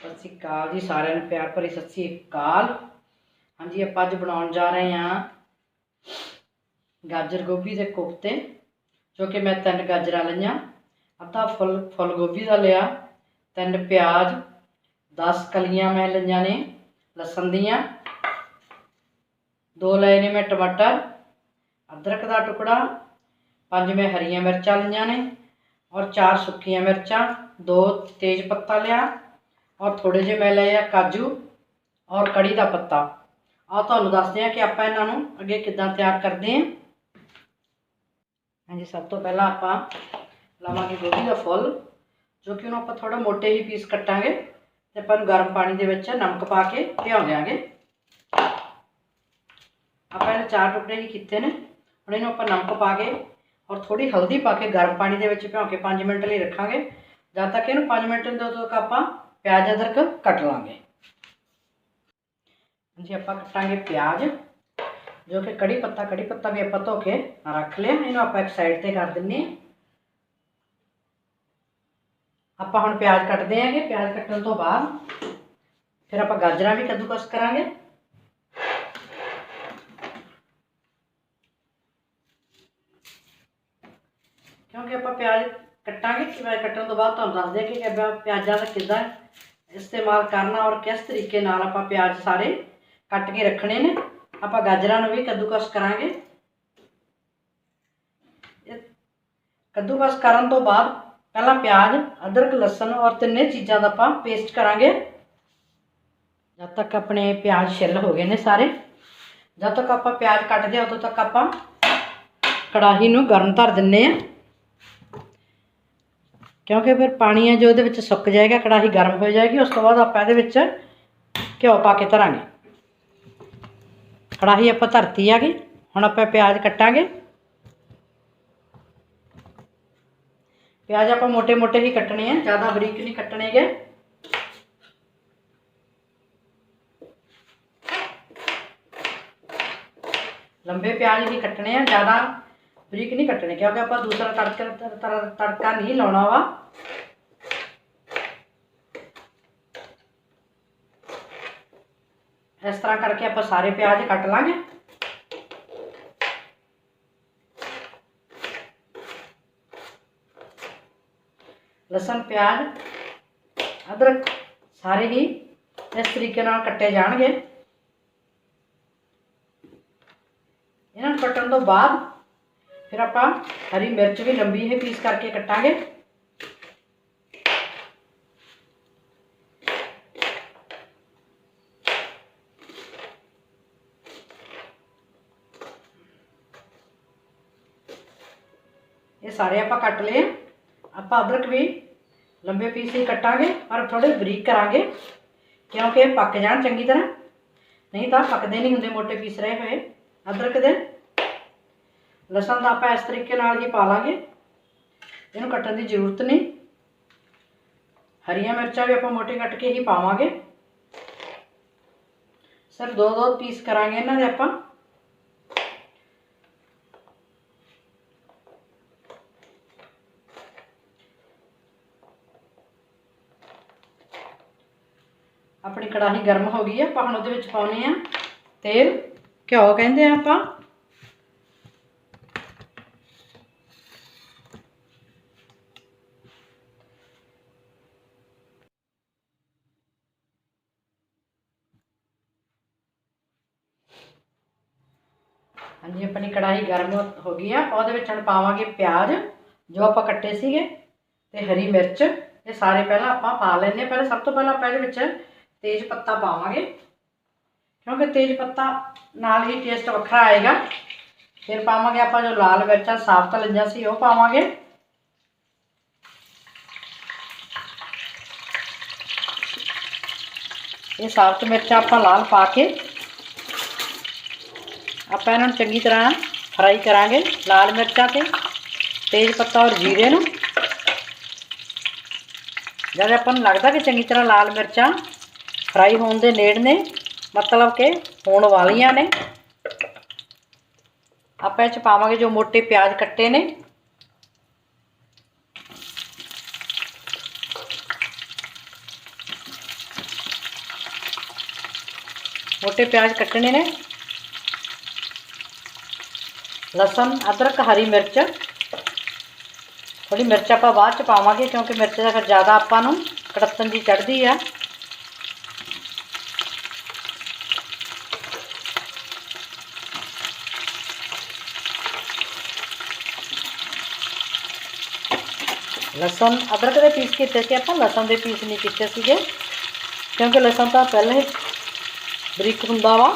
ਸਤਿ ਸ਼੍ਰੀ ਅਕਾਲ ਜੀ, ਸਾਰਿਆਂ ਨੂੰ ਪਿਆਰ ਭਰੀ ਸਤਿ ਸ਼੍ਰੀ ਅਕਾਲ। ਹਾਂਜੀ, ਆਪਾਂ ਅੱਜ ਬਣਾਉਣ ਜਾ ਰਹੇ ਹਾਂ ਗਾਜਰ ਗੋਭੀ ਦੇ ਕੋਫਤੇ, ਜੋ ਕਿ ਮੈਂ ਤਿੰਨ ਗਾਜਰਾਂ ਲਈਆਂ। ਅੱਧਾ ਫੁੱਲ ਫੁੱਲ ਗੋਭੀ ਦਾ ਲਿਆ। ਤਿੰਨ ਪਿਆਜ਼ 10 ਕਲੀਆਂ ਮੈਂ ਲਈਆਂ ਨੇ, ਲਸਣ ਦੀਆਂ। ਦੋ ਲਏ ਨੇ ਮੈਂ ਟਮਾਟਰ, ਅਦਰਕ ਦਾ ਟੁਕੜਾ, ਪੰਜ ਮੈਂ ਹਰੀਆਂ ਮਿਰਚਾਂ ਲਈਆਂ ਨੇ, ਔਰ ਚਾਰ ਸੁੱਕੀਆਂ ਮਿਰਚਾਂ, ਦੋ ਤੇਜ ਪੱਤਾ ਲਿਆ। ਔਰ ਥੋੜੇ ਜਿਹੇ ਮੈਂ ਲਏ ਆ ਕਾਜੂ ਔਰ ਕੜੀ ਦਾ ਪੱਤਾ। ਆ ਤੁਹਾਨੂੰ ਦੱਸਦੇ ਆ ਕਿ ਆਪਾਂ ਇਹਨਾਂ ਨੂੰ ਅੱਗੇ ਕਿੱਦਾਂ ਤਿਆਰ ਕਰਦੇ ਹਾਂ। ਹਾਂਜੀ, ਸਭ ਤੋਂ ਪਹਿਲਾਂ ਆਪਾਂ ਲਵਾਂਗੇ ਗੋਭੀ ਦਾ ਫੁੱਲ, ਜੋ ਕਿ ਉਹਨੂੰ ਆਪਾਂ ਥੋੜਾ ਮੋਟੇ ਹੀ ਪੀਸ ਕੱਟਾਂਗੇ ਤੇ ਆਪਾਂ ਨੂੰ ਗਰਮ ਪਾਣੀ ਦੇ ਵਿੱਚ ਨਮਕ ਪਾ ਕੇ ਭਿਉਂ ਦਿਆਂਗੇ। ਆਪਾਂ ਇਹਨੇ ਚਾਰ ਟੁਕੜੇ ਹੀ ਕੀਤੇ ਨੇ। ਹੁਣ ਇਹਨੂੰ ਆਪਾਂ ਨਮਕ ਪਾ ਕੇ ਔਰ ਥੋੜੀ ਹਲਦੀ ਪਾ ਕੇ ਗਰਮ ਪਾਣੀ ਦੇ ਵਿੱਚ ਭਿਓ ਕੇ 5 ਮਿੰਟ ਲਈ ਰੱਖਾਂਗੇ। ਜਦ ਤੱਕ ਇਹਨੂੰ 5 ਮਿੰਟ ਦੇ ਤੱਕ ਆਪਾਂ ਪਿਆਜ਼ ਅਦਰਕ ਕੱਟ ਲਾਂਗੇ ਹਾਂਜੀ ਆਪਾਂ ਕੱਟਾਂਗੇ ਪਿਆਜ਼ ਜੋ ਕਿ ਕੜੀ ਪੱਤਾ ਕੜੀ ਪੱਤਾ ਵੀ ਆਪਾਂ ਧੋ ਕੇ ਰੱਖ ਲਿਆ ਇਹਨੂੰ ਆਪਾਂ ਇੱਕ ਸਾਈਡ ਤੇ ਕਰ ਦਿੰਨੇ ਹਾਂ ਆਪਾਂ ਹੁਣ ਪਿਆਜ਼ ਕੱਟਦੇ ਆਂਗੇ ਪਿਆਜ਼ ਕੱਟਣ ਤੋਂ ਬਾਅਦ ਫਿਰ ਆਪਾਂ ਗਾਜਰਾਂ ਵੀ ਕੱਦੂਕਸ ਕਰਾਂਗੇ ਕਿਉਂਕਿ ਆਪਾਂ ਪਿਆਜ਼ ਕੱਟਾਂਗੇ ਪਿਆਜ਼ ਕੱਟਣ ਤੋਂ ਬਾਅਦ ਤੁਹਾਨੂੰ ਦੱਸਦੇ ਹਾਂ ਕਿ ਆਪਾਂ ਪਿਆਜ਼ਾਂ ਦਾ ਕਿੱਦਾਂ ਇਸਤੇਮਾਲ ਕਰਨਾ ਔਰ ਕਿਸ ਤਰੀਕੇ ਨਾਲ ਆਪਾਂ ਪਿਆਜ਼ ਸਾਰੇ ਕੱਟ ਕੇ ਰੱਖਣੇ ਨੇ। ਆਪਾਂ ਗਾਜਰਾਂ ਨੂੰ ਵੀ ਕੱਦੂਕਸ ਕਰਾਂਗੇ। ਕੱਦੂਕਸ ਕਰਨ ਤੋਂ ਬਾਅਦ ਪਹਿਲਾਂ ਪਿਆਜ਼, ਅਦਰਕ, ਲਸਣ ਔਰ ਤਿੰਨੇ ਚੀਜ਼ਾਂ ਦਾ ਆਪਾਂ ਪੇਸਟ ਕਰਾਂਗੇ। ਜਦ ਤੱਕ ਆਪਣੇ ਪਿਆਜ਼ ਛਿੱਲ ਹੋ ਗਏ ਨੇ ਸਾਰੇ, ਜਦ ਤੱਕ ਆਪਾਂ ਪਿਆਜ਼ ਕੱਟਦੇ ਹਾਂ, ਉਦੋਂ ਤੱਕ ਆਪਾਂ ਕੜਾਹੀ ਨੂੰ ਗਰਮ ਧਰ ਦਿੰਨੇ ਆ क्योंकि फिर पानी है जो ये सुक जाएगा कड़ाही गर्म हो जाएगी उस तो बाद आप घ्यो पा के तरह कड़ाही आप धरती है गई हूँ आप प्याज कट्टा प्याज आप मोटे मोटे ही कट्टे हैं ज़्यादा बरीक नहीं कट्टे गए लंबे प्याज ही कट्टे हैं ज़्यादा ਬਰੀਕ ਨਹੀਂ ਕੱਟਣੇ ਕਿਉਂਕਿ ਆਪਾਂ ਦੂਸਰਾ ਤੜਕਾ ਤੜਕਾ ਨਹੀਂ ਲਾਉਣਾ ਵਾ ਇਸ ਤਰ੍ਹਾਂ ਕਰਕੇ ਆਪਾਂ ਸਾਰੇ ਪਿਆਜ਼ ਕੱਟ ਲਾਂਗੇ ਲਸਣ ਪਿਆਜ਼ ਅਦਰਕ ਸਾਰੇ ਹੀ ਇਸ ਤਰੀਕੇ ਨਾਲ ਕੱਟੇ ਜਾਣਗੇ ਇਹਨਾਂ ਨੂੰ ਕੱਟਣ ਤੋਂ ਬਾਅਦ ਫਿਰ ਆਪਾਂ ਹਰੀ ਮਿਰਚ ਵੀ ਲੰਬੀ ਹੀ ਪੀਸ ਕਰਕੇ ਕੱਟਾਂਗੇ ਇਹ ਸਾਰੇ ਆਪਾਂ ਕੱਟ ਲਏ ਆਪਾਂ ਅਦਰਕ ਵੀ ਲੰਬੇ ਪੀਸ ਹੀ ਕੱਟਾਂਗੇ ਪਰ ਥੋੜੇ ਬਰੀਕ ਕਰਾਂਗੇ ਕਿਉਂਕਿ ਇਹ ਪੱਕ ਜਾਣ ਚੰਗੀ ਤਰ੍ਹਾਂ ਨਹੀਂ ਤਾਂ ਪੱਕਦੇ ਨਹੀਂ ਹੁੰਦੇ ਮੋٹے ਪੀਸ ਰਹੇ ਹੋਏ ਅਦਰਕ ਦੇ ਲਸਣ ਤਾਂ ਆਪਾਂ ਇਸ ਤਰੀਕੇ ਨਾਲ ਹੀ ਪਾ ਲਾਂਗੇ। ਇਹਨੂੰ ਕੱਟਣ ਦੀ ਜ਼ਰੂਰਤ ਨਹੀਂ। ਹਰੀਆਂ ਮਿਰਚਾਂ ਵੀ ਆਪਾਂ ਮੋਟੇ ਕੱਟ ਕੇ ਹੀ ਪਾਵਾਂਗੇ। ਸਿਰਫ ਦੋ ਦੋ ਪੀਸ ਕਰਾਂਗੇ ਇਹਨਾਂ ਦੇ ਆਪਾਂ। ਆਪਣੀ ਕੜਾਹੀ ਗਰਮ ਹੋ ਗਈ ਹੈ ਆਪਾਂ ਹੁਣ ਉਹਦੇ ਵਿੱਚ ਪਾਉਣੇ ਆ ਤੇਲ। ਘਿਓ ਕਹਿੰਦੇ ਆ ਆਪਾਂ ਹਾਂਜੀ ਆਪਣੀ ਕੜਾਹੀ ਗਰਮ ਹੋ ਗਈ ਆ, ਉਹਦੇ ਵਿੱਚ ਹੁਣ ਪਾਵਾਂਗੇ ਪਿਆਜ਼, ਜੋ ਆਪਾਂ ਕੱਟੇ ਸੀਗੇ, ਤੇ ਹਰੀ ਮਿਰਚ, ਇਹ ਸਾਰੇ ਪਹਿਲਾਂ ਆਪਾਂ ਪਾ ਲੈਣੇ ਪਹਿਲਾਂ ਸਭ ਤੋਂ ਪਹਿਲਾਂ ਆਪਾਂ ਇਹਦੇ ਵਿੱਚ ਤੇਜ ਪੱਤਾ ਪਾਵਾਂਗੇ, ਕਿਉਂਕਿ ਤੇਜ ਪੱਤਾ ਨਾਲ ਹੀ ਟੇਸਟ ਵੱਖਰਾ ਆਏਗਾ। ਫਿਰ ਪਾਵਾਂਗੇ ਆਪਾਂ ਜੋ ਲਾਲ ਮਿਰਚਾਂ ਸਾਫ਼ ਤਾਂ ਸੀ, ਉਹ ਪਾਵਾਂਗੇ। ਇਹ ਸਾਫ਼ ਮਿਰਚਾਂ ਆਪਾਂ ਲਾਲ ਪਾ ਕੇ ਆਪਾਂ ਇਹਨਾਂ ਨੂੰ ਚੰਗੀ ਤਰ੍ਹਾਂ ਫਰਾਈ ਕਰਾਂਗੇ ਲਾਲ ਮਿਰਚਾਂ ਤੇ, ਤੇਜ ਪੱਤਾ ਔਰ ਜੀਰੇ ਨੂੰ। ਜਦ ਆਪਾਂ ਨੂੰ ਲੱਗਦਾ ਕਿ ਚੰਗੀ ਤਰ੍ਹਾਂ ਲਾਲ ਮਿਰਚਾਂ ਫਰਾਈ ਹੋਣ ਦੇ ਨੇੜ ਨੇ, ਮਤਲਬ ਕਿ ਹੋਣ ਵਾਲੀਆਂ ਨੇ, ਆਪਾਂ ਇਹ ਚ ਪਾਵਾਂਗੇ ਜੋ ਮੋਟੇ ਪਿਆਜ਼ ਕੱਟੇ ਨੇ। ਮੋਟੇ ਪਿਆਜ਼ ਕੱਟਣੇ ਨੇ। ਲਸਣ ਅਦਰਕ ਹਰੀ ਮਿਰਚ ਥੋੜੀ ਮਿਰਚ ਆਪਾਂ ਬਾਅਦ ਚ ਪਾਵਾਂਗੇ ਕਿਉਂਕਿ ਮਿਰਚ ਦਾ ਫਿਰ ਜ਼ਿਆਦਾ ਆਪਾਂ ਨੂੰ ਕੜਤਨ ਦੀ ਚੜਦੀ ਆ ਲਸਣ ਅਦਰਕ ਦੇ ਪੀਸ ਕੀਤੇ ਸੀ ਆਪਾਂ ਲਸਣ ਦੇ ਪੀਸ ਨਹੀਂ ਕੀਤੇ ਸੀਗੇ ਕਿਉਂਕਿ ਲਸਣ ਤਾਂ ਪਹਿਲਾਂ ਹੀ ਬਰੀਕ ਹੁੰਦਾ ਵਾ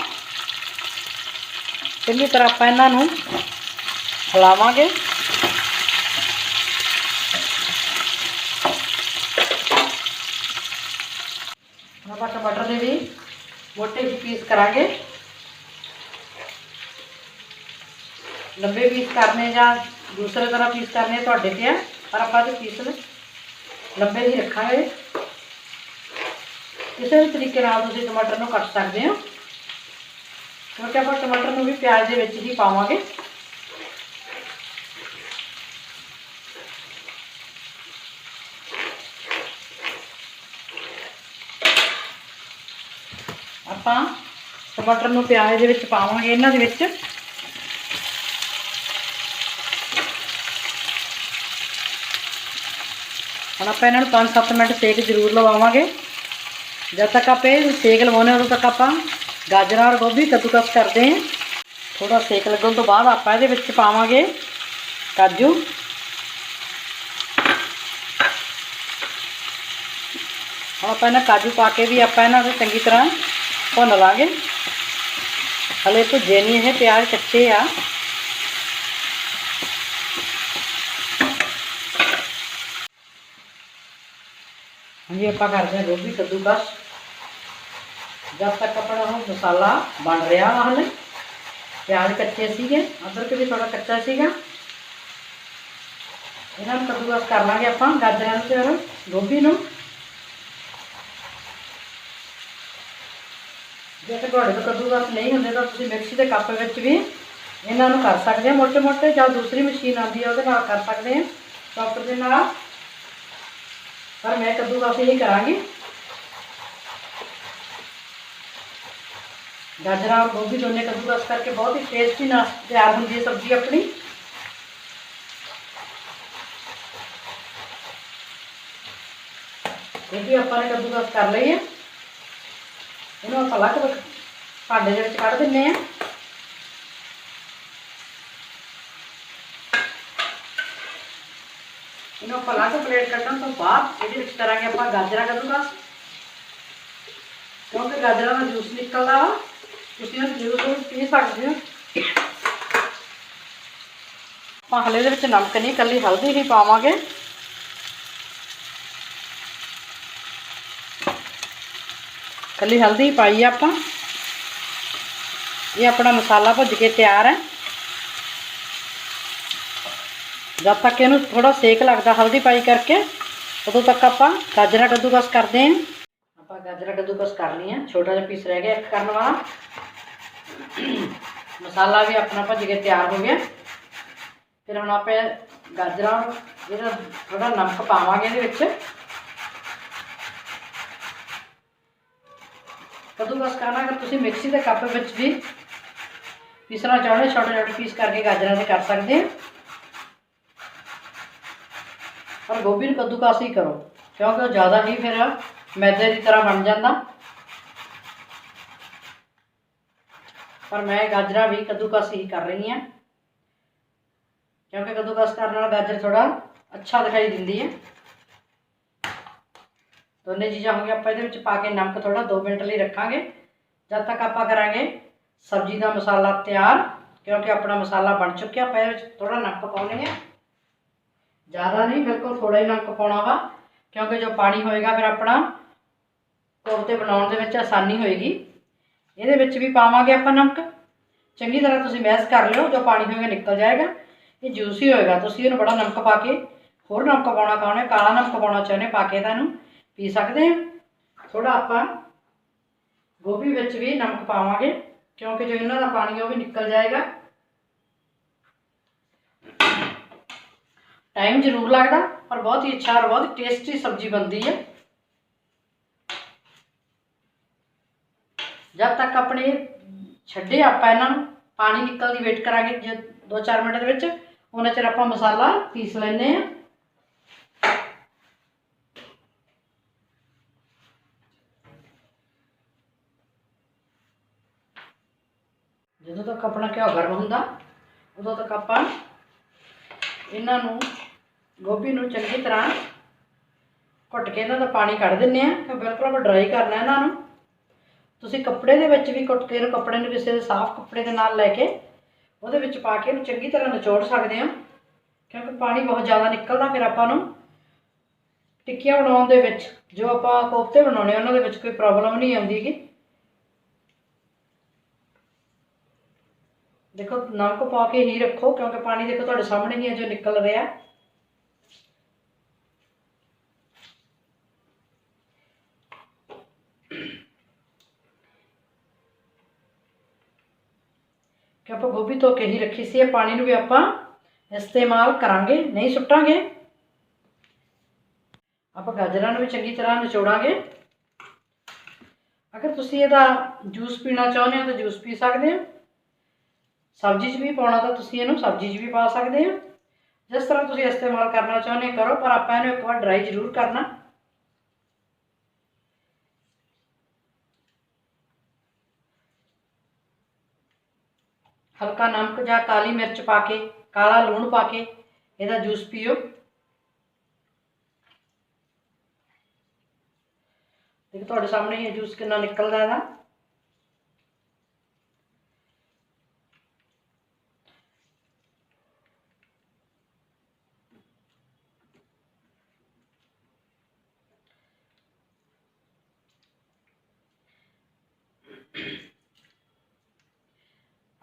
ਚੰਗੀ ਤਰ੍ਹਾਂ ਆਪਾਂ ਇਹਨਾਂ ਨੂੰ ਹਿਲਾਵਾਂਗੇ ਹੁਣ ਆਪਾਂ ਟਮਾਟਰ ਦੇ ਵੀ ਮੋਟੇ ਜਿਹੇ ਪੀਸ ਕਰਾਂਗੇ ਲੰਬੇ ਪੀਸ ਕਰਨੇ ਜਾਂ ਦੂਸਰੇ ਤਰ੍ਹਾਂ ਪੀਸ ਕਰਨੇ ਤੁਹਾਡੇ ਤੇ ਆ, ਪਰ ਆਪਾਂ ਇਹ ਪੀਸ ਲੰਬੇ ਹੀ ਰੱਖਾਂਗੇ। ਕਿਸੇ ਵੀ ਤਰੀਕੇ ਨਾਲ ਤੁਸੀਂ ਟਮਾਟਰ ਨੂੰ ਕੱਟ ਸਕਦੇ ਹੋ। ਕਿਉਂਕਿ ਆਪਾਂ ਟਮਾਟਰ ਨੂੰ ਵੀ ਪਿਆਜ਼ ਦੇ ਵਿੱਚ ਹੀ ਪਾਵਾਂਗੇ। ਆਪਾਂ ਟਮਾਟਰ ਨੂੰ ਪਿਆਜ਼ ਦੇ ਵਿੱਚ ਪਾਵਾਂਗੇ, ਇਹਨਾਂ ਦੇ ਵਿੱਚ। ਹੁਣ ਆਪਾਂ ਇਹਨਾਂ ਨੂੰ 5-7 ਮਿੰਟ ਸੇਕ ਜ਼ਰੂਰ ਲਵਾਵਾਂਗੇ। ਜਦ ਤੱਕ ਆਪਾਂ ਇਹ ਸੇਕ ਲਵਾਉਣੇ ਉਦੋਂ ਤੱਕ ਆਪਾਂ ਗਾਜਰਾਂ ਔਰ ਗੋਭੀ ਕੱਦੂਕਸ ਕਰਦੇ ਹਾਂ। ਥੋੜਾ ਸੇਕ ਲੱਗਣ ਤੋਂ ਬਾਅਦ ਆਪਾਂ ਇਹਦੇ ਵਿੱਚ ਪਾਵਾਂਗੇ ਕਾਜੂ। ਹੁਣ ਆਪਾਂ ਇਹਨਾਂ ਕਾਜੂ ਪਾ ਕੇ ਵੀ ਆਪਾਂ ਇਹਨਾਂ ਨੂੰ ਚੰਗੀ ਤਰ੍ਹਾਂ ਭੁੰਨ ਲਾਂਗੇ ਹਲੇ ਭੁੱਜੇ ਨਹੀਂ ਇਹ ਪਿਆਜ਼ ਕੱਚੇ ਆ। ਹਾਂਜੀ, ਆਪਾਂ ਕਰਦੇ ਹਾਂ ਗੋਭੀ ਕੱਦੂਕਸ ਜਦ ਤੱਕ ਆਪਣਾ ਉਹ ਮਸਾਲਾ ਬਣ ਰਿਹਾ ਵਾ ਹਲੇ ਪਿਆਜ਼ ਕੱਚੇ ਸੀਗੇ, ਅਦਰਕ ਵੀ ਥੋੜਾ ਕੱਚਾ ਸੀਗਾ। ਇਹਨਾਂ ਨੂੰ ਕੱਦੂਕਸ ਕਰ ਲਾਂਗੇ ਆਪਾਂ ਗਾਜਰਾਂ ਨੂੰ ਤੇ ਗੋਭੀ ਨੂੰ। ਜੇ ਤੇ ਤੁਹਾਡੇ ਤੋਂ ਕੱਦੂਕਸ ਨਹੀਂ ਹੁੰਦੇ ਤਾਂ ਤੁਸੀਂ ਮਿਕਸੀ ਦੇ ਕੱਪ ਵਿੱਚ ਵੀ ਇਹਨਾਂ ਨੂੰ ਕਰ ਸਕਦੇ ਹੋ ਮੋਟੇ ਮੋਟੇ ਜਾਂ ਦੂਸਰੀ ਮਸ਼ੀਨ ਆਉਂਦੀ ਹੈ ਉਹਦੇ ਨਾਲ ਕਰ ਸਕਦੇ ਹਾਂ ਚੌਪਰ ਦੇ ਨਾਲ। ਪਰ ਮੈਂ ਕੱਦੂ ਕੱਦੂਕਸ ਹੀ ਕਰਾਂਗੀ। ਗਾਜਰਾਂ ਔਰ ਗੋਭੀ ਦੋਨੇ ਕੱਦੂ ਕੱਦੂਕਸ ਕਰਕੇ ਬਹੁਤ ਹੀ ਟੇਸਟੀ ਨਾਲ ਤਿਆਰ ਹੁੰਦੀ ਹੈ ਸਬਜ਼ੀ ਆਪਣੀ। ਇਹ ਵੀ ਆਪਾਂ ਨੇ ਕੱਦੂ ਕੱਦੂਕਸ ਕਰ ਲਈ ਹੈ। ਇਹਨੂੰ ਆਪਾਂ ਅਲੱਗ ਭਾਂਡੇ ਦੇ ਵਿੱਚ ਕੱਢ ਦਿੰਨੇ ਆ। ਇਹਨੂੰ ਆਪਾਂ ਅਲੱਗ ਪਲੇਟ ਕੱਢਣ ਤੋਂ ਬਾਅਦ ਇਹਦੇ ਵਿੱਚ ਕਰਾਂਗੇ ਆਪਾਂ ਗਾਜਰਾਂ ਕੱਢੂਗਾ। ਕਿਉਂਕਿ ਗਾਜਰਾਂ ਦਾ ਜੂਸ ਨਿਕਲਦਾ ਵਾ। ਤੁਸੀਂ ਉਹ ਜੂਸ ਨੂੰ ਪੀ ਸਕਦੇ ਹੋ। ਆਪਾਂ ਹਲੇ ਦੇ ਵਿੱਚ ਨਮਕ ਨਹੀਂ ਕੱਲੀ ਹਲਦੀ ਹੀ ਪਾਵਾਂਗੇ। ਕੱਲੀ ਹਲਦੀ ਪਾਈ ਆ ਆਪਾਂ। ਇਹ ਆਪਣਾ ਮਸਾਲਾ ਭੁੱਜ ਕੇ ਤਿਆਰ ਹੈ। ਜਦ ਤੱਕ ਇਹਨੂੰ ਥੋੜਾ ਸੇਕ ਲੱਗਦਾ ਹਲਦੀ ਪਾਈ ਕਰਕੇ, ਉਦੋਂ ਤੱਕ ਆਪਾਂ ਗਾਜਰਾਂ ਕੱਦੂਕਸ ਕਰਦੇ ਹਾਂ। ਆਪਾਂ ਗਾਜਰਾਂ ਕੱਦੂਕਸ ਕਰ ਲਈਆਂ। ਛੋਟਾ ਜਿਹਾ ਪੀਸ ਰਹਿ ਗਿਆ ਇੱਕ ਕਰਨ ਵਾਲਾ। ਮਸਾਲਾ ਵੀ ਆਪਣਾ ਭੱਜ ਕੇ ਤਿਆਰ ਹੋ ਗਿਆ। ਫਿਰ ਹੁਣ ਆਪਾਂ ਗਾਜਰਾਂ ਜਿਹੜਾ ਥੋੜਾ ਨਮਕ ਪਾਵਾਂਗੇ ਇਹਦੇ ਵਿੱਚ। ਕੱਦੂਕਸ ਕਰਨਾ, ਅਗਰ ਤੁਸੀਂ ਮਿਕਸੀ ਦੇ ਕੱਪ ਵਿੱਚ ਵੀ ਪੀਸਣਾ ਚਾਹੁੰਦੇ ਛੋਟੇ ਛੋਟੇ ਪੀਸ ਕਰਕੇ ਗਾਜਰਾਂ ਦੇ ਕਰ ਸਕਦੇ ਹੋ ਪਰ ਗੋਭੀ ਨੂੰ ਕੱਦੂਕਸ ਹੀ ਕਰੋ, ਕਿਉਂਕਿ ਉਹ ਜ਼ਿਆਦਾ ਹੀ ਫਿਰ ਮੈਦੇ ਦੀ ਤਰ੍ਹਾਂ ਬਣ ਜਾਂਦਾ। ਪਰ ਮੈਂ ਗਾਜਰਾਂ ਵੀ ਕੱਦੂਕਸ ਹੀ ਕਰ ਰਹੀ ਹਾਂ। ਕਿਉਂਕਿ ਕੱਦੂਕਸ ਕਰਨ ਨਾਲ ਗਾਜਰ ਥੋੜਾ ਅੱਛਾ ਦਿਖਾਈ ਦਿੰਦੀ ਹੈ। ਦੋਨੇ ਚੀਜ਼ਾਂ ਹੋ ਗਈਆਂ, ਆਪਾਂ ਇਹਦੇ ਵਿੱਚ ਪਾ ਕੇ ਨਮਕ ਥੋੜਾ 2 ਮਿੰਟ ਲਈ ਰੱਖਾਂਗੇ। ਜਦ ਤੱਕ ਆਪਾਂ ਕਰਾਂਗੇ ਸਬਜ਼ੀ ਦਾ ਮਸਾਲਾ ਤਿਆਰ, ਕਿਉਂਕਿ ਆਪਣਾ ਮਸਾਲਾ ਬਣ ਚੁੱਕਿਆ, ਆਪਾਂ ਇਹਦੇ ਵਿੱਚ ਥੋੜਾ ਨਮਕ ਪਾਉਣੇ ਆ। ਜ਼ਿਆਦਾ ਨਹੀਂ, ਬਿਲਕੁਲ ਥੋੜਾ ਹੀ ਨਮਕ ਪਾਉਣਾ ਵਾ, ਕਿਉਂਕਿ ਜੋ ਪਾਣੀ ਹੋਏਗਾ ਫਿਰ ਆਪਣਾ ਕੋਫਤੇ ਬਣਾਉਣ ਦੇ ਵਿੱਚ ਆਸਾਨੀ ਹੋਏਗੀ। ਇਹਦੇ ਵਿੱਚ ਵੀ ਪਾਵਾਂਗੇ ਆਪਾਂ ਨਮਕ। ਚੰਗੀ ਤਰ੍ਹਾਂ ਤੁਸੀਂ ਮੈਸ਼ ਕਰ ਲਿਓ, ਜੋ ਪਾਣੀ ਹੋਏਗਾ ਨਿਕਲ ਜਾਏਗਾ। ਇਹ ਜੂਸੀ ਹੋਏਗਾ, ਤੁਸੀਂ ਇਹਨੂੰ ਬੜਾ ਨਮਕ ਪਾ ਕੇ ਹੋਰ ਨਮਕ ਪਾਉਣਾ ਚਾਹੁੰਦੇ ਕਾਲਾ ਨਮਕ ਪਾਉਣਾ ਚਾਹੁੰਦੇ ਪਾ ਕੇ ਤੁਹਾਨੂੰ ਪੀ ਸਕਦੇ ਹਾਂ। ਥੋੜਾ ਆਪਾਂ ਗੋਭੀ ਵਿੱਚ ਵੀ ਨਮਕ ਪਾਵਾਂਗੇ, ਕਿਉਂਕਿ ਜੋ ਇਹਨਾਂ ਦਾ ਪਾਣੀ ਉਹ ਵੀ ਨਿਕਲ ਜਾਏਗਾ। ਟਾਈਮ ਜ਼ਰੂਰ ਲੱਗਦਾ, ਪਰ ਬਹੁਤ ਹੀ ਅੱਛਾ ਔਰ ਬਹੁਤ ਟੇਸਟੀ ਸਬਜ਼ੀ ਬਣਦੀ ਹੈ ਜਦ ਤੱਕ ਆਪਣੇ ਛੱਡੇ ਆਪਾਂ ਇਹਨਾਂ ਨੂੰ, ਪਾਣੀ ਨਿਕਲ ਦੀ ਵੇਟ ਕਰਾਂਗੇ ਜੇ 2-4 ਮਿੰਟ ਦੇ ਵਿੱਚ, ਉਹਨਾਂ ਚਿਰ ਆਪਾਂ ਮਸਾਲਾ ਪੀਸ ਲੈਨੇ ਆ ਜਦੋਂ ਤੱਕ ਆਪਣਾ ਘਿਓ ਗਰਮ ਹੁੰਦਾ, ਉਦੋਂ ਤੱਕ ਆਪਾਂ ਇਹਨਾਂ ਨੂੰ ਗੋਭੀ ਨੂੰ ਚੰਗੀ ਤਰ੍ਹਾਂ ਘੁੱਟ ਕੇ ਇਹਨਾਂ ਦਾ ਪਾਣੀ ਕੱਢ ਦਿੰਨੇ ਆ ਕਿ ਬਿਲਕੁਲ ਆਪਾਂ ਡਰਾਈ ਕਰਨਾ ਇਹਨਾਂ ਨੂੰ। ਤੁਸੀਂ ਕੱਪੜੇ ਦੇ ਵਿੱਚ ਵੀ ਘੁੱਟ ਕੇ ਇਹਨੂੰ ਕੱਪੜੇ ਨੂੰ ਕਿਸੇ ਦੇ ਸਾਫ਼ ਕੱਪੜੇ ਦੇ ਨਾਲ ਲੈ ਕੇ ਉਹਦੇ ਵਿੱਚ ਪਾ ਕੇ ਇਹਨੂੰ ਚੰਗੀ ਤਰ੍ਹਾਂ ਨਿਚੋੜ ਸਕਦੇ ਆ ਕਿਉਂਕਿ ਪਾਣੀ ਬਹੁਤ ਜ਼ਿਆਦਾ ਨਿਕਲਦਾ ਫਿਰ ਆਪਾਂ ਨੂੰ। ਟਿੱਕੀਆਂ ਬਣਾਉਣ ਦੇ ਵਿੱਚ, ਜੋ ਆਪਾਂ ਕੋਫਤੇ ਬਣਾਉਣੇ ਉਹਨਾਂ ਦੇ ਵਿੱਚ ਕੋਈ ਪ੍ਰੋਬਲਮ ਨਹੀਂ ਆਉਂਦੀਗੀ ਦੇਖੋ, ਨਮਕ ਪਾ ਕੇ ਹੀ ਰੱਖੋ, ਕਿਉਂਕਿ ਪਾਣੀ ਦੇਖੋ ਤੁਹਾਡੇ ਸਾਹਮਣੇ ਹੀ ਹੈ, ਜੋ ਨਿਕਲ ਰਿਹਾ। ਕਿ ਆਪਾਂ ਗੋਭੀ ਧੋ ਕੇ ਹੀ ਰੱਖੀ ਸੀ, ਇਹ ਪਾਣੀ ਨੂੰ ਵੀ ਆਪਾਂ ਇਸਤੇਮਾਲ ਕਰਾਂਗੇ, ਨਹੀਂ ਸੁੱਟਾਂਗੇ। ਆਪਾਂ ਗਾਜਰਾਂ ਨੂੰ ਵੀ ਚੰਗੀ ਤਰ੍ਹਾਂ ਨਿਚੋੜਾਂਗੇ। ਅਗਰ ਤੁਸੀਂ ਇਹਦਾ ਜੂਸ ਪੀਣਾ ਚਾਹੁੰਦੇ ਹੋ ਤਾਂ ਜੂਸ ਪੀ ਸਕਦੇ ਹੋ। ਸਬਜ਼ੀ 'ਚ ਵੀ ਪਾਉਣਾ ਤਾਂ ਤੁਸੀਂ ਇਹਨੂੰ ਸਬਜ਼ੀ 'ਚ ਵੀ ਪਾ ਸਕਦੇ ਹੋ। ਜਿਸ ਤਰ੍ਹਾਂ ਤੁਸੀਂ ਇਸਤੇਮਾਲ ਕਰਨਾ ਚਾਹੁੰਦੇ ਕਰੋ, ਪਰ ਆਪਾਂ ਇਹਨੂੰ ਇੱਕ ਵਾਰ ਡਰਾਈ ਜ਼ਰੂਰ ਕਰਨਾ। ਹਲਕਾ ਨਮਕ ਜਾਂ ਕਾਲੀ ਮਿਰਚ ਪਾ ਕੇ, ਕਾਲਾ ਲੂਣ ਪਾ ਕੇ ਇਹਦਾ ਜੂਸ ਪੀਓ। ਦੇਖੋ, ਤੁਹਾਡੇ ਸਾਹਮਣੇ ਇਹ ਜੂਸ ਕਿੰਨਾ ਨਿਕਲਦਾ ਇਹਦਾ।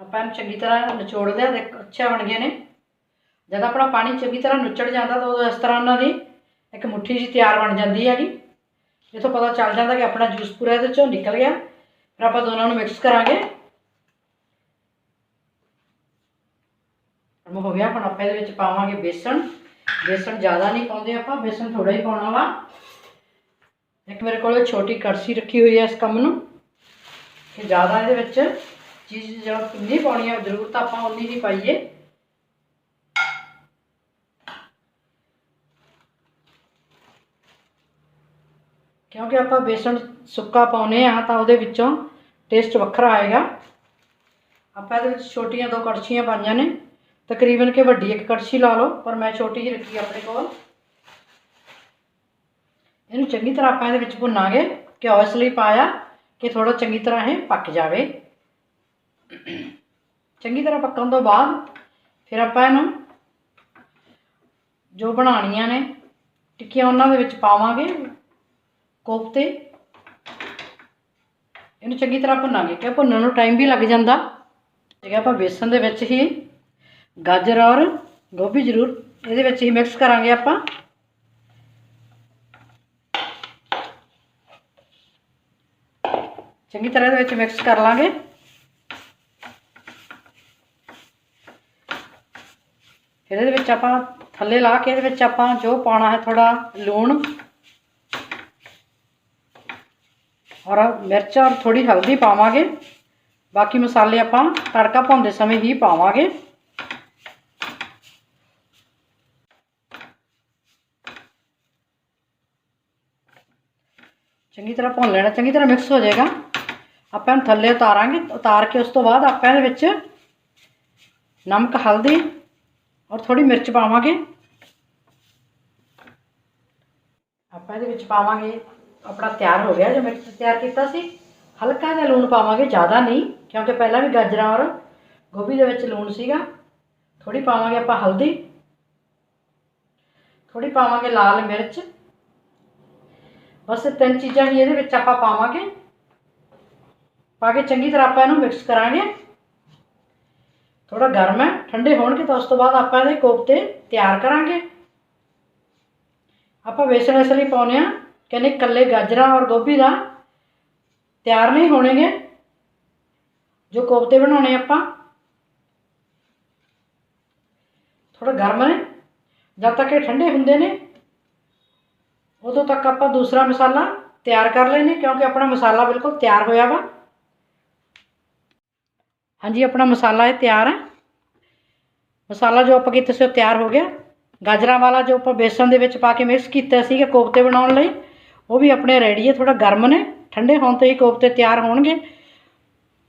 ਆਪਾਂ ਇਹਨੂੰ ਚੰਗੀ ਤਰ੍ਹਾਂ ਨਿਚੋੜ ਲਿਆ ਦੇਖ, ਅੱਛਾ ਬਣ ਗਏ ਨੇ। ਜਦ ਆਪਣਾ ਪਾਣੀ ਚੰਗੀ ਤਰ੍ਹਾਂ ਨੁੱਚੜ ਜਾਂਦਾ ਤਾਂ ਉਦੋਂ ਇਸ ਤਰ੍ਹਾਂ ਉਹਨਾਂ ਦੀ ਇੱਕ ਮੁੱਠੀ ਜਿਹੀ ਤਿਆਰ ਬਣ ਜਾਂਦੀ ਹੈਗੀ। ਇਥੋਂ ਪਤਾ ਚੱਲ ਜਾਂਦਾ ਕਿ ਆਪਣਾ ਜੂਸ ਪੂਰਾ ਇਹਦੇ ਚੋਂ ਨਿਕਲ ਗਿਆ। ਫਿਰ ਆਪਾਂ ਦੋਨਾਂ ਨੂੰ ਮਿਕਸ ਕਰਾਂਗੇ। ਗਰਮ ਹੋ ਗਿਆ, ਹੁਣ ਆਪਾਂ ਇਹਦੇ ਵਿੱਚ ਪਾਵਾਂਗੇ ਬੇਸਣ। ਬੇਸਣ ਜ਼ਿਆਦਾ ਨਹੀਂ ਪਾਉਂਦੇ ਆਪਾਂ, ਬੇਸਣ ਥੋੜਾ ਹੀ ਪਾਉਣਾ ਵਾ। ਇੱਕ ਮੇਰੇ ਕੋਲ ਛੋਟੀ ਕੜਸੀ ਰੱਖੀ ਹੋਈ ਹੈ ਇਸ ਕੰਮ ਨੂੰ। ਕਿ ਜ਼ਿਆਦਾ ਇਹਦੇ ਵਿੱਚ ਚੀਜ਼ ਜਦੋਂ ਕਿੰਨੀ ਪਾਉਣੀ ਹੈ ਜ਼ਰੂਰਤ ਆਪਾਂ ਉਨੀ ਹੀ ਪਾਈਏ। ਕਿਉਂਕਿ ਆਪਾਂ ਬੇਸਣ ਸੁੱਕਾ ਪਾਉਨੇ ਆ, ਤਾਂ ਉਹਦੇ ਵਿੱਚੋਂ ਟੇਸਟ ਵੱਖਰਾ ਆਏਗਾ। ਆਪਾਂ ਇਹਦੇ ਵਿੱਚ ਛੋਟੀਆਂ ਦੋ ਕੜਛੀਆਂ ਪਾਈਆਂ ਨੇ। ਤਕਰੀਬਨ ਕਿ ਵੱਡੀ ਇੱਕ ਕੜਛੀ ਲਾ ਲਓ, ਪਰ ਮੈਂ ਛੋਟੀ ਜਿਹੀ ਰੱਖੀ ਆਪਣੇ ਕੋਲ। ਇਹਨੂੰ ਚੰਗੀ ਤਰ੍ਹਾਂ ਆਪਾਂ ਇਹਦੇ ਵਿੱਚ ਭੁੰਨਾਂਗੇ, ਘਿਓ ਇਸ ਲਈ ਪਾਇਆ ਕਿ ਥੋੜਾ ਚੰਗੀ ਤਰ੍ਹਾਂ ਇਹ ਪੱਕ ਜਾਵੇ। ਚੰਗੀ ਤਰ੍ਹਾਂ ਪੱਕਣ ਤੋਂ ਬਾਅਦ ਫਿਰ ਆਪਾਂ ਇਹਨੂੰ ਜੋ ਬਣਾਉਣੀਆਂ ਨੇ, ਟਿੱਕੀਆਂ ਉਹਨਾਂ ਦੇ ਵਿੱਚ ਪਾਵਾਂਗੇ, ਕੋਫਤੇ। ਇਹਨੂੰ ਚੰਗੀ ਤਰ੍ਹਾਂ ਭੁੰਨਾਂਗੇ ਕਿ ਭੁੰਨਣ ਨੂੰ ਟਾਈਮ ਵੀ ਲੱਗ ਜਾਂਦਾ। ਜਿਹੜਾ ਆਪਾਂ ਬੇਸਨ ਦੇ ਵਿੱਚ ਹੀ ਗਾਜਰ ਔਰ ਗੋਭੀ ਜ਼ਰੂਰ ਇਹਦੇ ਵਿੱਚ ਹੀ ਮਿਕਸ ਕਰਾਂਗੇ ਆਪਾਂ। ਚੰਗੀ ਤਰ੍ਹਾਂ ਇਹਦੇ ਵਿੱਚ ਮਿਕਸ ਕਰ ਲਾਂਗੇ। ਇਹਦੇ ਵਿੱਚ ਆਪਾਂ ਥੱਲੇ ਲਾ ਕੇ ਇਹਦੇ ਵਿੱਚ ਆਪਾਂ ਜੋ ਪਾਉਣਾ ਹੈ ਥੋੜਾ ਲੂਣ ਔਰ ਮਿਰਚ ਔਰ ਥੋੜੀ ਹਲਦੀ ਪਾਵਾਂਗੇ। ਬਾਕੀ ਮਸਾਲੇ ਆਪਾਂ ਤੜਕਾ ਪਾਉਂਦੇ ਸਮੇਂ ਹੀ ਪਾਵਾਂਗੇ। ਚੰਗੀ ਤਰ੍ਹਾਂ ਭੁੰਨ ਲੈਣਾ, ਚੰਗੀ ਤਰ੍ਹਾਂ ਮਿਕਸ ਹੋ ਜਾਏਗਾ। ਆਪਾਂ ਇਹਨੂੰ ਥੱਲੇ ਉਤਾਰਾਂਗੇ, ਉਤਾਰ ਕੇ ਉਸ ਤੋਂ ਬਾਅਦ ਆਪਾਂ ਇਹਦੇ ਵਿੱਚ ਨਮਕ, ਹਲਦੀ ਔਰ ਥੋੜੀ ਮਿਰਚ ਪਾਵਾਂਗੇ। ਆਪਾਂ ਇਹਦੇ ਵਿੱਚ ਪਾਵਾਂਗੇ, ਆਪਣਾ ਤਿਆਰ ਹੋ ਗਿਆ, ਜੋ ਮਿਕਸ ਤਿਆਰ ਕੀਤਾ ਸੀ। ਹਲਕਾ ਜਿਹਾ ਲੂਣ ਪਾਵਾਂਗੇ, ਜ਼ਿਆਦਾ ਨਹੀਂ, ਕਿਉਂਕਿ ਪਹਿਲਾਂ ਵੀ ਗਾਜਰਾਂ ਔਰ ਗੋਭੀ ਦੇ ਵਿੱਚ ਲੂਣ ਸੀਗਾ। ਥੋੜੀ ਪਾਵਾਂਗੇ ਆਪਾਂ ਹਲਦੀ। ਥੋੜੀ ਪਾਵਾਂਗੇ ਲਾਲ ਮਿਰਚ। ਬਸ ਇਹ ਤਿੰਨ ਚੀਜ਼ਾਂ ਹੀ ਇਹਦੇ ਵਿੱਚ ਆਪਾਂ ਪਾਵਾਂਗੇ। ਪਾ ਕੇ ਚੰਗੀ ਤਰ੍ਹਾਂ ਆਪਾਂ ਇਹਨੂੰ ਮਿਕਸ ਕਰਾਂਗੇ। ਥੋੜਾ ਗਰਮ ਹੈ। ਠੰਡੇ ਹੋਣਗੇ ਤਾਂ ਉਸ ਤੋਂ ਬਾਅਦ ਆਪਾਂ ਇਹਦੇ ਕੋਫਤੇ ਤਿਆਰ ਕਰਾਂਗੇ। ਆਪਾਂ ਵੇਸਣ ਇਸ ਲਈ ਪਾਉਨੇ ਆ ਕਹਿੰਦੇ ਕੱਲੇ ਗਾਜਰਾਂ ਔਰ ਗੋਭੀ ਦਾ ਤਿਆਰ ਨਹੀਂ ਹੋਣਗੇ। ਜੋ ਕੋਫਤੇ ਬਣਾਉਣੇ ਆਪਾਂ ਥੋੜਾ ਗਰਮ ਨੇ, ਜਦ ਤੱਕ ਇਹ ਠੰਡੇ ਹੁੰਦੇ ਨੇ, ਉਦੋਂ ਤੱਕ ਆਪਾਂ ਦੂਸਰਾ ਮਸਾਲਾ ਤਿਆਰ ਕਰ ਲੈਨੇ ਕਿਉਂਕਿ ਆਪਣਾ ਮਸਾਲਾ ਬਿਲਕੁਲ ਤਿਆਰ ਹੋਇਆ ਵਾ। ਹਾਂਜੀ, ਆਪਣਾ ਮਸਾਲਾ ਇਹ ਤਿਆਰ ਹੈ। ਮਸਾਲਾ ਜੋ ਆਪਾਂ ਕੀਤਾ ਸੀ ਉਹ ਤਿਆਰ ਹੋ ਗਿਆ। ਗਾਜਰਾਂ ਵਾਲਾ ਜੋ ਆਪਾਂ ਬੇਸਨ ਦੇ ਵਿੱਚ ਪਾ ਕੇ ਮਿਕਸ ਕੀਤਾ ਸੀਗਾ ਕੋਫਤੇ ਬਣਾਉਣ ਲਈ, ਉਹ ਵੀ ਆਪਣੇ ਰੈਡੀ ਹੈ ਥੋੜਾ ਗਰਮ ਨੇ, ਠੰਡੇ ਹੋਣ ਤੇ ਹੀ ਕੋਫਤੇ ਤਿਆਰ ਹੋਣਗੇ।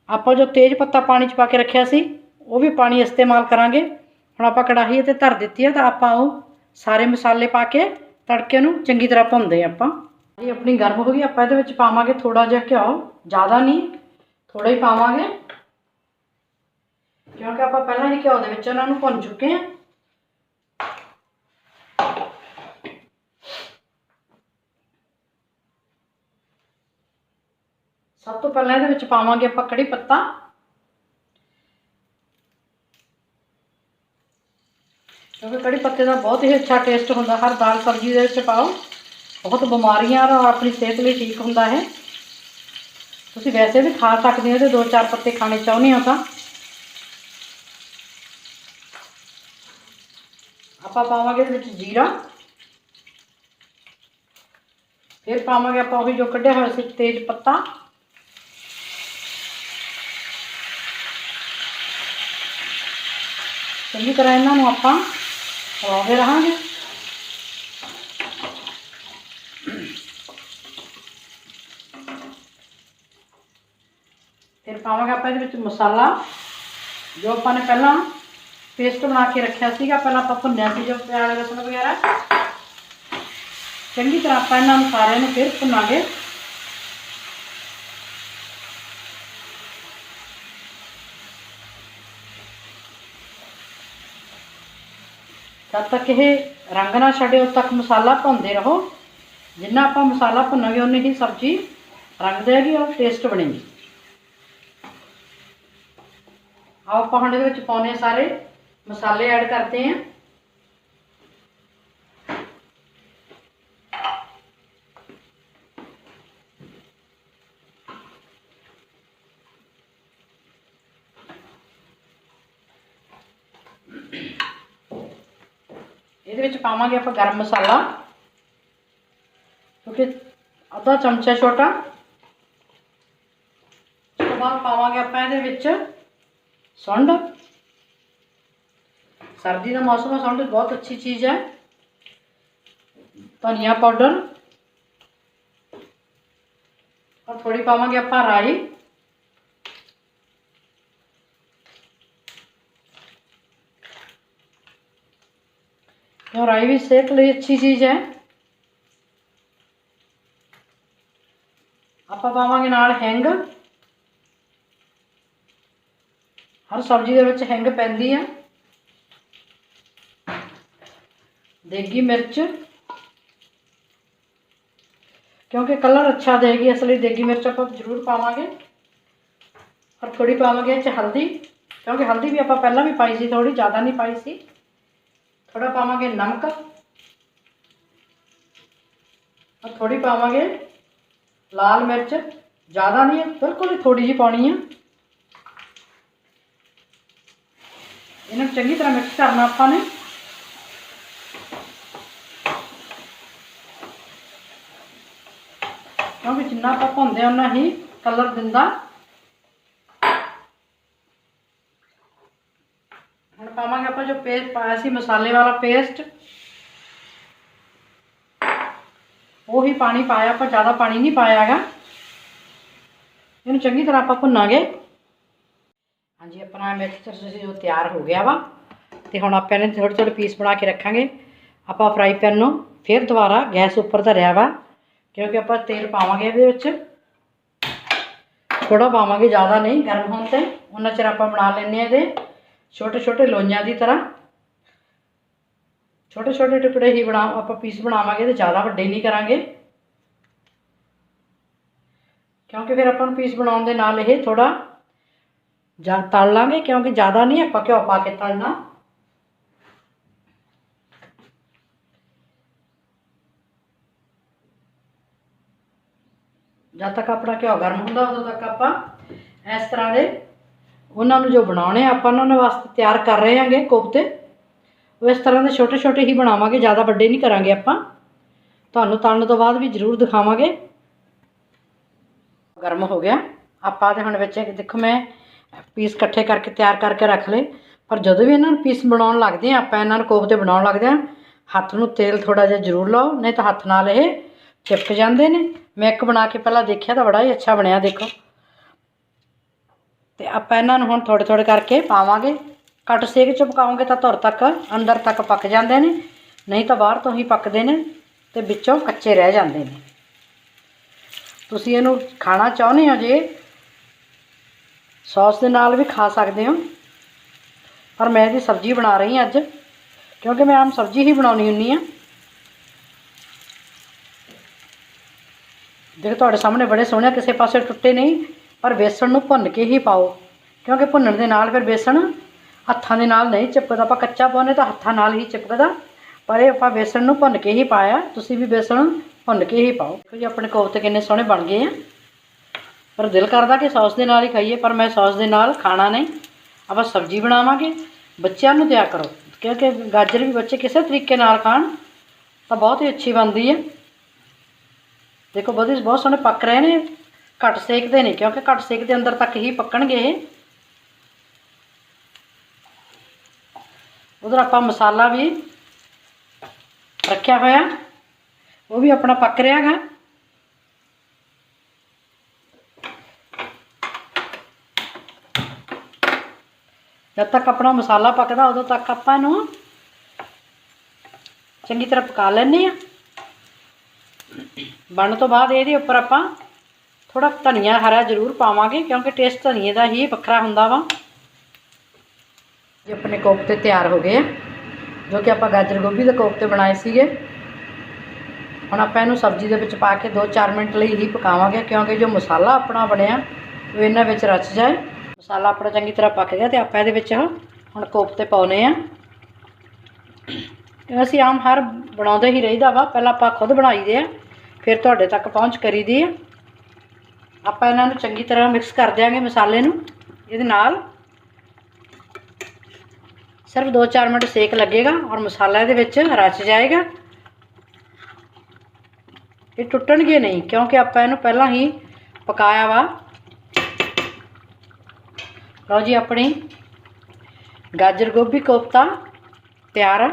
ਆਪਾਂ ਜੋ ਤੇਜ਼ ਪੱਤਾ ਪਾਣੀ 'ਚ ਪਾ ਕੇ ਰੱਖਿਆ ਸੀ, ਉਹ ਵੀ ਪਾਣੀ ਇਸਤੇਮਾਲ ਕਰਾਂਗੇ। ਹੁਣ ਆਪਾਂ ਕੜਾਹੀ ਤੇ ਧਰ ਦਿੱਤੀ ਹੈ ਤਾਂ ਆਪਾਂ ਉਹ ਸਾਰੇ ਮਸਾਲੇ ਪਾ ਕੇ ਤੜਕੇ ਨੂੰ ਚੰਗੀ ਤਰ੍ਹਾਂ ਭੁੰਨਦੇ ਹਾਂ ਆਪਾਂ। ਇਹ ਆਪਣੀ ਗਰਮ ਹੋ ਗਈ, ਆਪਾਂ ਇਹਦੇ ਵਿੱਚ ਪਾਵਾਂਗੇ ਥੋੜਾ ਜਿਹਾ ਘਿਓ, ਜ਼ਿਆਦਾ ਨਹੀਂ ਥੋੜਾ ਹੀ ਪਾਵਾਂਗੇ। ਕਿਉਂਕਿ ਆਪਾਂ ਪਹਿਲਾਂ ਹੀ ਘਿਓ ਦੇ ਵਿੱਚ ਉਹਨਾਂ ਨੂੰ ਭੁੰਨ ਚੁੱਕੇ ਹਾਂ। ਸਭ ਤੋਂ ਪਹਿਲਾਂ ਇਹਦੇ ਵਿੱਚ ਪਾਵਾਂਗੇ ਆਪਾਂ ਕੜੀ ਪੱਤਾ। ਕਿਉਂਕਿ ਕੜੀ ਪੱਤੇ ਦਾ ਬਹੁਤ ਹੀ ਅੱਛਾ ਟੇਸਟ ਹੁੰਦਾ, ਹਰ ਦਾਲ ਸਬਜ਼ੀ ਦੇ ਵਿੱਚ ਪਾਓ। ਬਹੁਤ ਬਿਮਾਰੀਆਂ ਔਰ ਆਪਣੀ ਸਿਹਤ ਲਈ ਠੀਕ ਹੁੰਦਾ ਹੈ। ਤੁਸੀਂ ਵੈਸੇ ਵੀ ਖਾ ਸਕਦੇ ਹੋ ਤੇ ਦੋ ਚਾਰ ਪੱਤੇ ਖਾਣੇ ਚਾਹੁੰਦੇ ਹੋ ਤਾਂ। ਆਪਾਂ ਪਾਵਾਂਗੇ ਇਹਦੇ ਵਿੱਚ ਜੀਰਾ। ਫਿਰ ਪਾਵਾਂਗੇ ਆਪਾਂ ਉਹੀ ਜੋ ਕੱਢਿਆ ਹੋਇਆ ਸੀ ਤੇਜ ਪੱਤਾ। ਚੰਗੀ ਤਰ੍ਹਾਂ ਇਹਨਾਂ ਨੂੰ ਆਪਾਂ ਹਲਾਉਂਦੇ ਰਹਾਂਗੇ। ਫਿਰ ਪਾਵਾਂਗੇ ਆਪਾਂ ਇਹਦੇ ਵਿੱਚ ਮਸਾਲਾ, ਜੋ ਆਪਾਂ ਨੇ ਪਹਿਲਾਂ ਪੇਸਟ ਬਣਾ ਕੇ ਰੱਖਿਆ ਸੀਗਾ, ਪਹਿਲਾਂ ਆਪਾਂ ਭੁੰਨਿਆ ਸੀ ਜੋ ਪਿਆਜ਼, ਲਸਣ ਵਗੈਰਾ। ਚੰਗੀ ਤਰ੍ਹਾਂ ਆਪਾਂ ਇਹਨਾਂ ਨੂੰ ਸਾਰਿਆਂ ਨੂੰ ਫਿਰ ਭੁੰਨਾਂਗੇ। ਜਦ ਤੱਕ ਇਹ ਰੰਗ ਨਾ ਛੱਡੇ, ਉਦ ਤੱਕ ਮਸਾਲਾ ਭੁੰਨਦੇ ਰਹੋ। ਜਿੰਨਾ ਆਪਾਂ ਮਸਾਲਾ ਭੁੰਨਾਂਗੇ, ਉਨੀ ਹੀ ਸਬਜ਼ੀ ਰੰਗ ਦੇਗੀ ਔਰ ਟੇਸਟ ਬਣੇਗੀ। ਆਓ ਆਪਾਂ ਹੁਣ ਇਹਦੇ ਵਿੱਚ ਪਾਉਣੇ ਸਾਰੇ। ਮਸਾਲੇ ਐਡ ਕਰਦੇ ਹਾਂ ਇਹਦੇ ਵਿੱਚ ਪਾਵਾਂਗੇ ਆਪਾਂ ਗਰਮ ਮਸਾਲਾ, ਕਿਉਂਕਿ ਅੱਧਾ ਚਮਚਾ ਛੋਟਾ। ਉਸ ਤੋਂ ਬਾਅਦ ਪਾਵਾਂਗੇ ਆਪਾਂ ਇਹਦੇ ਵਿੱਚ ਸੁੰਡ ਸਰਦੀ ਦਾ ਮੌਸਮ ਹੈ ਸੁੰਡ ਬਹੁਤ ਅੱਛੀ ਚੀਜ਼ ਹੈ ਧਨੀਆ ਪਾਊਡਰ ਔਰ ਥੋੜੀ ਪਾਵਾਂਗੇ ਆਪਾਂ ਰਾਈ ਕਿਉਂ ਰਾਈ ਵੀ ਸਿਹਤ ਲਈ ਅੱਛੀ ਚੀਜ਼ ਹੈ ਆਪਾਂ ਪਾਵਾਂਗੇ ਨਾਲ ਹੈਂਗ ਹਰ ਸਬਜ਼ੀ ਦੇ ਵਿੱਚ ਹੈਂਗ ਪੈਂਦੀ ਹੈ ਦੇਗੀ ਮਿਰਚ ਕਿਉਂਕਿ ਕਲਰ ਅੱਛਾ ਦੇਗੀ ਇਸ ਲਈ ਦੇਗੀ ਮਿਰਚ ਆਪਾਂ ਜ਼ਰੂਰ ਪਾਵਾਂਗੇ ਔਰ ਥੋੜੀ ਪਾਵਾਂਗੇ ਇਹ 'ਚ ਹਲਦੀ ਕਿਉਂਕਿ ਹਲਦੀ ਵੀ ਆਪਾਂ ਪਹਿਲਾਂ ਵੀ ਪਾਈ ਸੀ ਥੋੜੀ ਜ਼ਿਆਦਾ ਨਹੀਂ ਪਾਈ ਸੀ ਥੋੜਾ ਪਾਵਾਂਗੇ ਨਮਕ ਔਰ ਥੋੜੀ ਪਾਵਾਂਗੇ ਲਾਲ ਮਿਰਚ ਜ਼ਿਆਦਾ ਨਹੀਂ ਹੈ ਬਿਲਕੁਲ ਹੀ ਥੋੜੀ ਜਿਹੀ ਪਾਉਣੀ ਹੈ ਇਹਨਾਂ ਨੂੰ ਚੰਗੀ ਤਰ੍ਹਾਂ ਮਿਕਸ ਕਰਨਾ ਆਪਾਂ ਨੇ ਕਿਉਂਕਿ ਜਿੰਨਾ ਆਪਾਂ ਭੁੰਦੇ ਹਾਂ, ਉਨਾ ਹੀ ਕਲਰ ਦਿੰਦਾ। ਹੁਣ ਪਾਵਾਂਗੇ ਆਪਾਂ ਜੋ ਪੇਸਟ ਪਾਇਆ ਸੀ, ਮਸਾਲੇ ਵਾਲਾ ਪੇਸਟ ਉਹ ਹੀ ਪਾਣੀ ਪਾਇਆ, ਆਪਾਂ ਜ਼ਿਆਦਾ ਪਾਣੀ ਨਹੀਂ ਪਾਇਆ ਹੈਗਾ। ਇਹਨੂੰ ਚੰਗੀ ਤਰ੍ਹਾਂ ਆਪਾਂ ਭੁੰਨਾਂਗੇ। ਹਾਂਜੀ, ਆਪਣਾ ਮਿਕਸਚਰ ਸੀ ਜੋ ਤਿਆਰ ਹੋ ਗਿਆ ਵਾ, ਤੇ ਹੁਣ ਆਪਾਂ ਇਹਨੇ ਥੋੜੇ ਥੋੜੇ ਪੀਸ ਬਣਾ ਕੇ ਰੱਖਾਂਗੇ। ਆਪਾਂ ਫਰਾਈ ਪੈਨ ਨੂੰ ਫਿਰ ਦੁਬਾਰਾ ਗੈਸ ਉੱਪਰ ਧਰਿਆ ਵਾ। ਕਿਉਂਕਿ ਆਪਾਂ ਤੇਲ ਪਾਵਾਂਗੇ ਇਹਦੇ ਵਿੱਚ। ਥੋੜਾ ਪਾਵਾਂਗੇ, ਜ਼ਿਆਦਾ ਨਹੀਂ, ਗਰਮ ਹੋਣ ਤੇ। ਉਹਨਾਂ ਚਿਰ ਆਪਾਂ ਬਣਾ ਲੈਂਦੇ ਆ ਇਹਦੇ। ਛੋਟੇ ਛੋਟੇ ਲੋਈਆਂ ਦੀ ਤਰ੍ਹਾਂ। ਛੋਟੇ ਛੋਟੇ ਟੁਕੜੇ ਹੀ ਬਣਾ, ਆਪਾਂ ਪੀਸ ਬਣਾਵਾਂਗੇ ਤੇ ਜ਼ਿਆਦਾ ਵੱਡੇ ਨਹੀਂ ਕਰਾਂਗੇ। ਕਿਉਂਕਿ ਫਿਰ ਆਪਾਂ ਨੂੰ ਪੀਸ ਬਣਾਉਣ ਦੇ ਨਾਲ ਇਹ ਥੋੜਾ ਜਾਂ ਤਲ ਲਾਂਗੇ, ਕਿਉਂਕਿ ਜ਼ਿਆਦਾ ਨਹੀਂ ਆਪਾਂ ਘਿਓ ਪਾ ਕੇ ਤਲਣਾ। ਜਦ ਤੱਕ ਆਪਣਾ ਘਿਓ ਗਰਮ ਹੁੰਦਾ, ਉਦੋਂ ਤੱਕ ਆਪਾਂ ਇਸ ਤਰ੍ਹਾਂ ਦੇ ਉਹਨਾਂ ਨੂੰ ਜੋ ਬਣਾਉਣੇ ਆ, ਆਪਾਂ ਉਹਨਾਂ ਵਾਸਤੇ ਤਿਆਰ ਕਰ ਰਹੇ ਹਾਂਗੇ ਕੋਫਤੇ। ਉਹ ਇਸ ਤਰ੍ਹਾਂ ਦੇ ਛੋਟੇ ਛੋਟੇ ਹੀ ਬਣਾਵਾਂਗੇ, ਜ਼ਿਆਦਾ ਵੱਡੇ ਨਹੀਂ ਕਰਾਂਗੇ ਆਪਾਂ। ਤੁਹਾਨੂੰ ਤਲਣ ਤੋਂ ਬਾਅਦ ਵੀ ਜ਼ਰੂਰ ਦਿਖਾਵਾਂਗੇ। ਗਰਮ ਹੋ ਗਿਆ। ਆਪਾਂ ਤੇ ਹੁਣ ਵਿੱਚ ਦੇਖੋ ਮੈਂ ਪੀਸ ਇਕੱਠੇ ਕਰਕੇ ਤਿਆਰ ਕਰਕੇ ਰੱਖ ਲਏ। ਪਰ ਜਦੋਂ ਵੀ ਇਹਨਾਂ ਨੂੰ ਪੀਸ ਬਣਾਉਣ ਲੱਗਦੇ ਆ, ਆਪਾਂ ਇਹਨਾਂ ਨੂੰ ਕੋਫਤੇ ਬਣਾਉਣ ਲੱਗਦੇ ਆ, ਹੱਥ ਨੂੰ ਤੇਲ ਥੋੜਾ ਜਿਹਾ ਜ਼ਰੂਰ ਲਾਓ, ਨਹੀਂ ਤਾਂ ਹੱਥ ਨਾਲ ਇਹ ਚਿਪਕ ਜਾਂਦੇ ਨੇ। ਮੈਂ ਇੱਕ ਬਣਾ ਕੇ ਪਹਿਲਾਂ ਦੇਖਿਆ ਤਾਂ ਬੜਾ ਹੀ ਅੱਛਾ ਬਣਿਆ, ਦੇਖੋ। ਤੇ ਆਪਾਂ ਇਹਨਾਂ ਨੂੰ ਹੁਣ ਥੋੜੇ ਥੋੜੇ ਕਰਕੇ ਪਾਵਾਂਗੇ। ਘੱਟ ਸੇਕ 'ਚ ਪਕਾਓਗੇ ਤਾਂ ਧੁਰ ਤੱਕ, ਅੰਦਰ ਤੱਕ ਪੱਕ ਜਾਂਦੇ ਨੇ। ਨਹੀਂ ਤਾਂ ਬਾਹਰ ਤੋਂ ਹੀ ਪੱਕਦੇ ਨੇ ਤੇ ਵਿੱਚੋਂ ਕੱਚੇ ਰਹਿ ਜਾਂਦੇ ਨੇ। ਤੁਸੀਂ ਇਹਨੂੰ ਖਾਣਾ ਚਾਹੁੰਦੇ ਹੋ ਜੇ, ਸੌਸ ਦੇ ਨਾਲ ਵੀ ਖਾ ਸਕਦੇ ਹੋ। ਪਰ ਮੈਂ ਇਹਦੀ ਸਬਜ਼ੀ ਬਣਾ ਰਹੀ ਹਾਂ ਅੱਜ, ਕਿਉਂਕਿ ਮੈਂ ਆਮ ਸਬਜ਼ੀ ਹੀ ਬਣਾਉਣੀ ਹੁੰਨੀ ਆ ਦੇਖ ਤੁਹਾਡੇ ਸਾਹਮਣੇ ਬੜੇ ਸੋਹਣੇ ਕਿਸੇ ਪਾਸੇ ਟੁੱਟੇ ਨਹੀਂ, ਪਰ ਬੇਸਣ ਨੂੰ ਭੁੰਨ ਕੇ ਹੀ ਪਾਓ। ਕਿਉਂਕਿ ਭੁੰਨਣ ਦੇ ਨਾਲ ਫਿਰ ਬੇਸਣ ਹੱਥਾਂ ਦੇ ਨਾਲ ਨਹੀਂ ਚਿਪਕਦਾ, ਆਪਾਂ ਕੱਚਾ ਪਾਉਂਦੇ ਤਾਂ ਹੱਥਾਂ ਨਾਲ ਹੀ ਚਿਪਕਦਾ, ਪਰ ਇਹ ਆਪਾਂ ਬੇਸਣ ਨੂੰ ਭੁੰਨ ਕੇ ਹੀ ਪਾਇਆ, ਤੁਸੀਂ ਵੀ ਬੇਸਣ ਭੁੰਨ ਕੇ ਹੀ ਪਾਓ। ਦੇਖੋ ਜੀ, ਆਪਣੇ ਕੋਫਤੇ ਕਿੰਨੇ ਸੋਹਣੇ ਬਣ ਗਏ ਆ। ਪਰ ਦਿਲ ਕਰਦਾ ਕਿ ਸੌਸ ਦੇ ਨਾਲ ਹੀ ਖਾਈਏ, ਪਰ ਮੈਂ ਸੌਸ ਦੇ ਨਾਲ ਖਾਣਾ ਨਹੀਂ। ਆਪਾਂ ਸਬਜ਼ੀ ਬਣਾਵਾਂਗੇ, ਬੱਚਿਆਂ ਨੂੰ ਦਿਆ ਕਰੋ। ਕਿਉਂਕਿ ਗਾਜਰ ਵੀ ਬੱਚੇ ਕਿਸੇ ਤਰੀਕੇ ਨਾਲ ਖਾਣ, ਤਾਂ ਬਹੁਤ ਹੀ ਅੱਛੀ ਬਣਦੀ ਹੈ। ਦੇਖੋ ਬਹੁਤ ਬਹੁਤ ਸੋਹਣੇ ਪੱਕ ਰਹੇ ਨੇ। ਘੱਟ ਸੇਕਦੇ ਨੇ ਕਿਉਂਕਿ ਘੱਟ ਸੇਕ ਦੇ ਅੰਦਰ ਤੱਕ ਹੀ ਪੱਕਣਗੇ ਇਹ। ਉਧਰ ਆਪਾਂ ਮਸਾਲਾ ਵੀ ਰੱਖਿਆ ਹੋਇਆ। ਉਹ ਵੀ ਆਪਣਾ ਪੱਕ ਰਿਹਾ ਗਾ ਜਦ ਤੱਕ ਆਪਣਾ ਮਸਾਲਾ ਪੱਕਦਾ, ਉਦੋਂ ਤੱਕ ਆਪਾਂ ਇਹਨੂੰ ਚੰਗੀ ਤਰ੍ਹਾਂ ਪਕਾ ਲੈਂਦੇ ਆ ਬਣਨ ਤੋਂ ਬਾਅਦ ਇਹਦੇ ਉੱਪਰ ਆਪਾਂ ਥੋੜਾ ਧਨੀਆ ਹਰਾ ਜ਼ਰੂਰ ਪਾਵਾਂਗੇ, ਕਿਉਂਕਿ ਟੇਸਟ ਧਨੀਏ ਦਾ ਹੀ ਵੱਖਰਾ ਹੁੰਦਾ ਵਾ। ਜੇ ਆਪਣੇ ਕੋਫਤੇ ਤਿਆਰ ਹੋ ਗਏ ਆ, ਜੋ ਕਿ ਆਪਾਂ ਗਾਜਰ ਗੋਭੀ ਦੇ ਕੋਫਤੇ ਬਣਾਏ ਸੀਗੇ। ਹੁਣ ਆਪਾਂ ਇਹਨੂੰ ਸਬਜ਼ੀ ਦੇ ਵਿੱਚ ਪਾ ਕੇ 2-4 ਮਿੰਟ ਲਈ ਹੀ ਪਕਾਵਾਂਗੇ, ਕਿਉਂਕਿ ਜੋ ਮਸਾਲਾ ਆਪਣਾ ਬਣਿਆ, ਉਹ ਇਹਨਾਂ ਵਿੱਚ ਰਚ ਜਾਏ। ਮਸਾਲਾ ਆਪਣਾ ਚੰਗੀ ਤਰ੍ਹਾਂ ਪੱਕ ਗਿਆ ਤੇ ਆਪਾਂ ਇਹਦੇ ਵਿੱਚ ਹੁਣ ਕੋਫਤੇ ਪਾਉਨੇ ਆ। ਅਸੀਂ ਆਮ ਹਰ ਬਣਾਉਂਦੇ ਹੀ ਰਹੀਦਾ ਵਾ, ਪਹਿਲਾਂ ਆਪਾਂ ਖੁਦ ਬਣਾਈਦੇ ਆ। ਫਿਰ ਤੁਹਾਡੇ ਤੱਕ ਪਹੁੰਚ ਕਰੀਦੀ ਆ। ਆਪਾਂ ਇਹਨਾਂ ਨੂੰ ਚੰਗੀ ਤਰ੍ਹਾਂ ਮਿਕਸ ਕਰ ਦਿਆਂਗੇ ਮਸਾਲੇ ਨੂੰ, ਇਹਦੇ ਨਾਲ। ਸਿਰਫ 2-4 ਮਿੰਟ ਸੇਕ ਲੱਗੇਗਾ ਔਰ ਮਸਾਲਾ ਇਹਦੇ ਵਿੱਚ ਰਚ ਜਾਏਗਾ। ਇਹ ਟੁੱਟਣਗੇ ਨਹੀਂ, ਕਿਉਂਕਿ ਆਪਾਂ ਇਹਨੂੰ ਪਹਿਲਾਂ ਹੀ ਪਕਾਇਆ ਵਾ। ਲਓ ਜੀ ਆਪਣੀ ਗਾਜਰ ਗੋਭੀ ਕੋਫਤਾ ਤਿਆਰ ਆ।